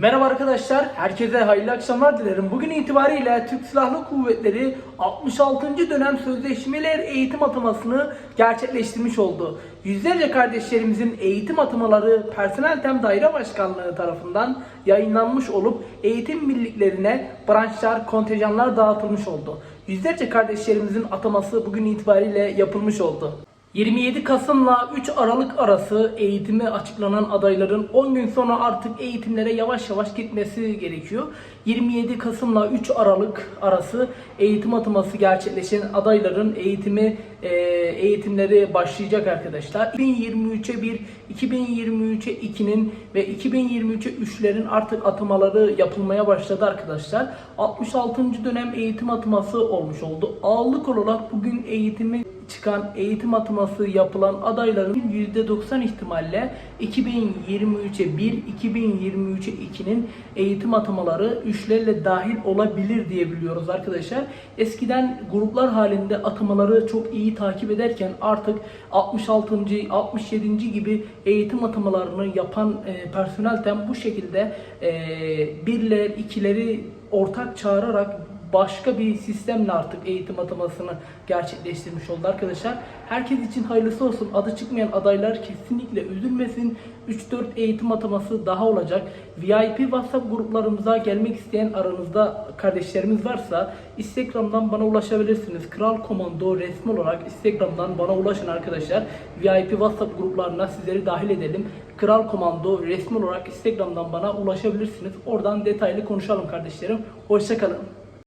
Merhaba arkadaşlar, herkese hayırlı akşamlar dilerim. Bugün itibariyle Türk Silahlı Kuvvetleri 66. dönem sözleşmeler eğitim atamasını gerçekleştirmiş oldu. Yüzlerce kardeşlerimizin eğitim atamaları Personel Tem Daire Başkanlığı tarafından yayınlanmış olup eğitim birliklerine branşlar, kontenjanlar dağıtılmış oldu. Yüzlerce kardeşlerimizin ataması bugün itibariyle yapılmış oldu. 27 Kasım'la 3 Aralık arası eğitimi açıklanan adayların 10 gün sonra artık eğitimlere yavaş yavaş gitmesi gerekiyor. 27 Kasım'la 3 Aralık arası eğitim ataması gerçekleşen adayların eğitimi eğitimleri başlayacak arkadaşlar. 2023'e 1, 2023'e 2'nin ve 2023'e 3'lerin artık atamaları yapılmaya başladı arkadaşlar. 66. dönem eğitim ataması olmuş oldu. Ağırlık olarak bugün eğitimi çıkan eğitim ataması yapılan adayların %90 ihtimalle 2023'e 1, 2023'e 2'nin eğitim atamaları üçlerle dahil olabilir diye biliyoruz arkadaşlar. Eskiden gruplar halinde atamaları çok iyi takip ederken artık 66. 67. gibi eğitim atamalarını yapan e, personelten bu şekilde e, birler, ikileri ortak çağırarak başka bir sistemle artık eğitim atamasını gerçekleştirmiş oldu arkadaşlar. Herkes için hayırlısı olsun. Adı çıkmayan adaylar kesinlikle üzülmesin. 3-4 eğitim ataması daha olacak. VIP WhatsApp gruplarımıza gelmek isteyen aranızda kardeşlerimiz varsa Instagram'dan bana ulaşabilirsiniz. Kral Komando resmi olarak Instagram'dan bana ulaşın arkadaşlar. VIP WhatsApp gruplarına sizleri dahil edelim. Kral Komando resmi olarak Instagram'dan bana ulaşabilirsiniz. Oradan detaylı konuşalım kardeşlerim. Hoşçakalın.